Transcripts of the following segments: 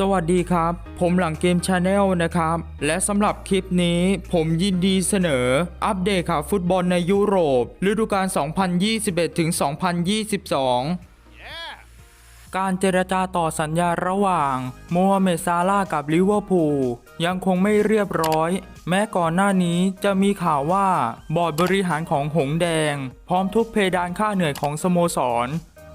สวัสดีครับ ผมหลังเกมชาแนลนะครับ และสำหรับคลิปนี้ผมยินดีเสนอ อัปเดตข่าวฟุตบอลในยุโรป ฤดูกาล 2021-2022การเจรจาต่อสัญญาระหว่างโมฮัมเหม็ดซาลากับลิเวอร์พูลยังคงไม่เรียบร้อย แม้ก่อนหน้านี้จะมีข่าวว่าบอร์ดบริหารของหงแดง พร้อมทุบเพดานค่าเหนื่อยของสโมสร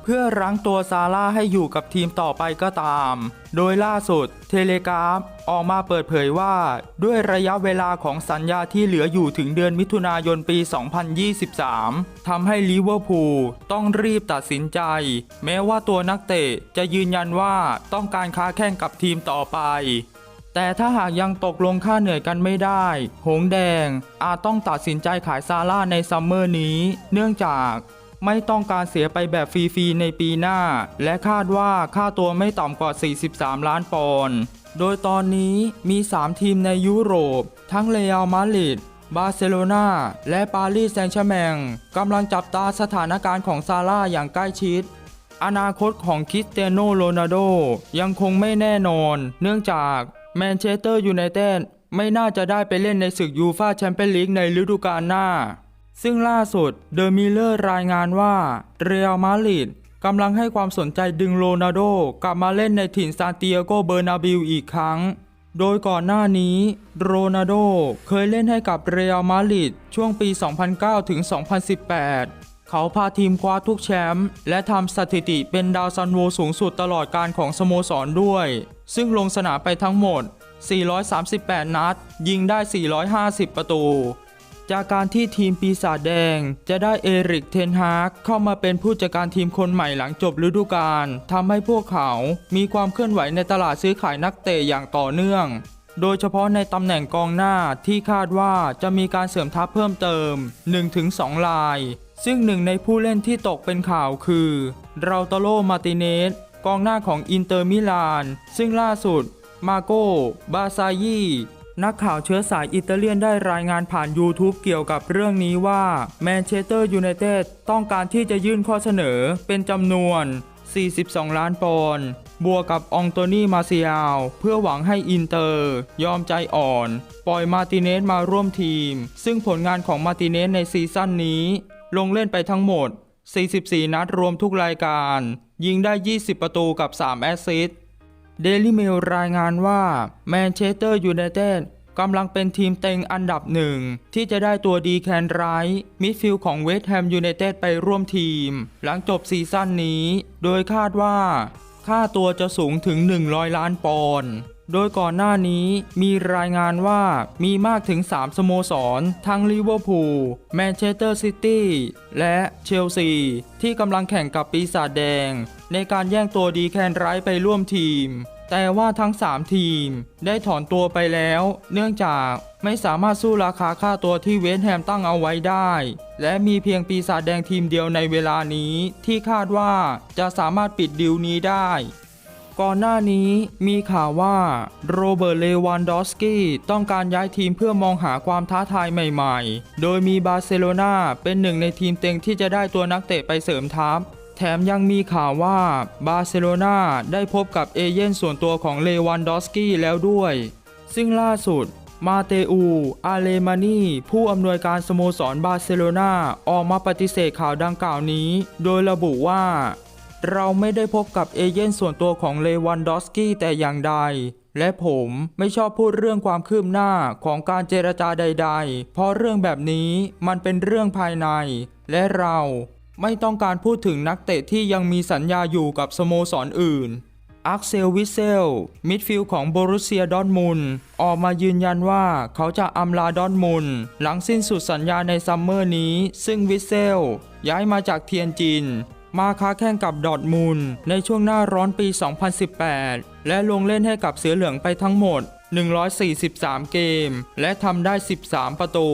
เพื่อรั้งตัวซาร่าให้อยู่กับทีมต่อไปก็ตาม โดยล่าสุดเทเลกราฟออกมาเปิดเผยว่า ด้วยระยะเวลาของสัญญาที่เหลืออยู่ถึงเดือนมิถุนายนปี 2023 ทำให้ลิเวอร์พูลต้องรีบตัดสินใจ แม้ว่าตัวนักเตะจะยืนยันว่าต้องการค้าแข่งกับทีมต่อไปแต่ถ้าหากยังตกลงค่าเหนื่อยกันไม่ได้ หงแดงอาจต้องตัดสินใจขายซาร่าในซัมเมอร์นี้ เนื่องจาก ไม่ต้องการเสียไปแบบฟรีๆในปีหน้า และคาดว่าค่าตัวไม่ต่ำกว่า 43 ล้านปอนด์โดยตอนนี้มี 3 ทีมในยุโรป ทั้งเรอัลมาดริดบาร์เซโลนาและปารีสแซงต์แชร์แมงกำลังจับตาสถานการณ์ของซาร่าอย่างใกล้ชิด อนาคตของคริสเตียโนโรนัลโดยังคงไม่แน่นอน เนื่องจากแมนเชสเตอร์ยูไนเต็ดไม่น่าจะได้ไปเล่นในศึกยูฟาแชมเปี้ยนลีกในฤดูกาลหน้า ซึ่งล่าสุดเดอมิเลอร์รายงานว่าเรอัลมาดริดกำลังให้ความสนใจดึงโรนัลโดกลับมาเล่นในถิ่นซานติเอโกเบอร์นาบิลอีกครั้ง โดยก่อนหน้านี้โรนัลโดเคยเล่นให้กับเรอัลมาดริดช่วงปี 2009 ถึง 2018 เขาพาทีมคว้าทุกแชมป์และทำสถิติเป็นดาวซันโวสูงสุดตลอดการของสโมสรด้วย ซึ่งลงสนามไปทั้งหมด 438 นัด ยิงได้ 450 ประตู จากการที่ทีมปีศาจแดง จะได้เอริกเทนฮากเข้ามาเป็นผู้จัดการทีมคนใหม่หลังจบฤดูกาลทำให้พวกเขา มีความเคลื่อนไหวในตลาดซื้อขายนักเตะอย่างต่อเนื่อง โดยเฉพาะในตำแหน่งกองหน้าที่คาดว่าจะมีการเสริมทัพเพิ่มเติม 1-2 ลาย ซึ่งหนึ่งในผู้เล่นที่ตกเป็นข่าวคือเราตโลมาติเนสกองหน้าของอินเตอร์มิลาน ซึ่งล่าสุดมาโกบาซายี นักข่าวเชื้อสายอิตาเลียนได้รายงานผ่าน YouTube เกี่ยวกับเรื่องนี้ว่าแมนเชสเตอร์ยูไนเต็ดต้องการที่จะยื่นข้อเสนอเป็นจำนวน 42 ล้านปอนด์บวกกับองโตนี่มาเซียลเพื่อหวังให้อินเตอร์ ยอมใจอ่อน ปล่อยมาติเนสมาร่วมทีม ซึ่งผลงานของมาติเนสในซีซั่นนี้ ลงเล่นไปทั้งหมด 44 นัดรวมทุกรายการ ยิงได้ 20 ประตูกับ 3 แอสซิสต์ เดลี่เมลรายงานว่าแมนเชสเตอร์ยูไนเต็ดกำลังเป็นทีมเต็งอันดับหนึ่ง ที่จะได้ตัวดีแคนไรท์มิดฟิลด์ของเวสต์แฮมยูไนเต็ดไปร่วมทีม หลังจบซีซั่นนี้ โดยคาดว่า ค่าตัวจะสูงถึง 100 ล้านปอนด์โดยก่อนหน้านี้มีรายงานว่ามีมากถึง 3 สโมสร ทั้งลิเวอร์พูลแมนเชสเตอร์ซิตี้และเชลซี ที่กำลังแข่งกับปีศาจแดง ในการแย่งตัวดีแคนไรไปร่วมทีม แต่ว่าทั้ง 3 ทีม ได้ถอนตัวไปแล้ว เนื่องจากไม่สามารถสู้ราคาค่าตัวที่เวสแฮมตั้งเอาไว้ได้ และมีเพียงปีศาจแดงทีมเดียวในเวลานี้ที่คาดว่าจะสามารถปิดดีลนี้ได้ ก่อนหน้านี้มีข่าวว่าโรเบิร์ตเลวันดอสกี้ต้องการย้ายทีมเพื่อมองหาความท้าทายใหม่ ๆ โดยมีบาร์เซโลนาเป็นหนึ่งในทีมเต็งที่จะได้ตัวนักเตะไปเสริมทัพ แถมยังมีข่าวว่าบาร์เซโลนาได้พบกับเอเย่นส่วนตัวของเลวันดอสกี้แล้วด้วย ซึ่งล่าสุด มาเตอู อาเลมานีผู้อำนวยการสโมสรบาร์เซโลนาออกมาปฏิเสธข่าวดังกล่าวนี้ โดยระบุว่า เราไม่ได้พบกับเอเย่นส่วนตัวของเลวันดอสกี้แต่อย่างใด และผมไม่ชอบพูดเรื่องความคืบหน้าของการเจรจาใด ๆ เพราะเรื่องแบบนี้มันเป็นเรื่องภายใน และเรา ไม่ต้องการพูดถึงนักเตะที่ยังมีสัญญาอยู่กับสโมสรอื่น อักเซลวิเซล มิดฟิลด์ของโบรุเซียดอร์ทมุนออกมายืนยันว่าเขาจะอำลาดอร์ทมุนหลังสิ้นสุดสัญญาในซัมเมอร์นี้ ซึ่งวิเซล ย้ายมาจากเทียนจิน มาค้าแข่งกับดอทมุนด์ในช่วงหน้าร้อนปี 2018 และลงเล่นให้กับเสือเหลืองไปทั้งหมด 143 เกม และทำได้ 13 ประตู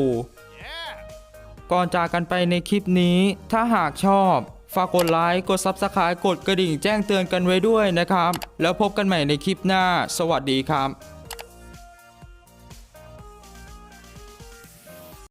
ก่อนจากกันไปในคลิปนี้ ถ้าหากชอบ ฝากกดไลค์กด Subscribe กดกระดิ่งแจ้งเตือนกันไว้ด้วยนะครับ แล้วพบกันใหม่ในคลิปหน้า สวัสดีครับ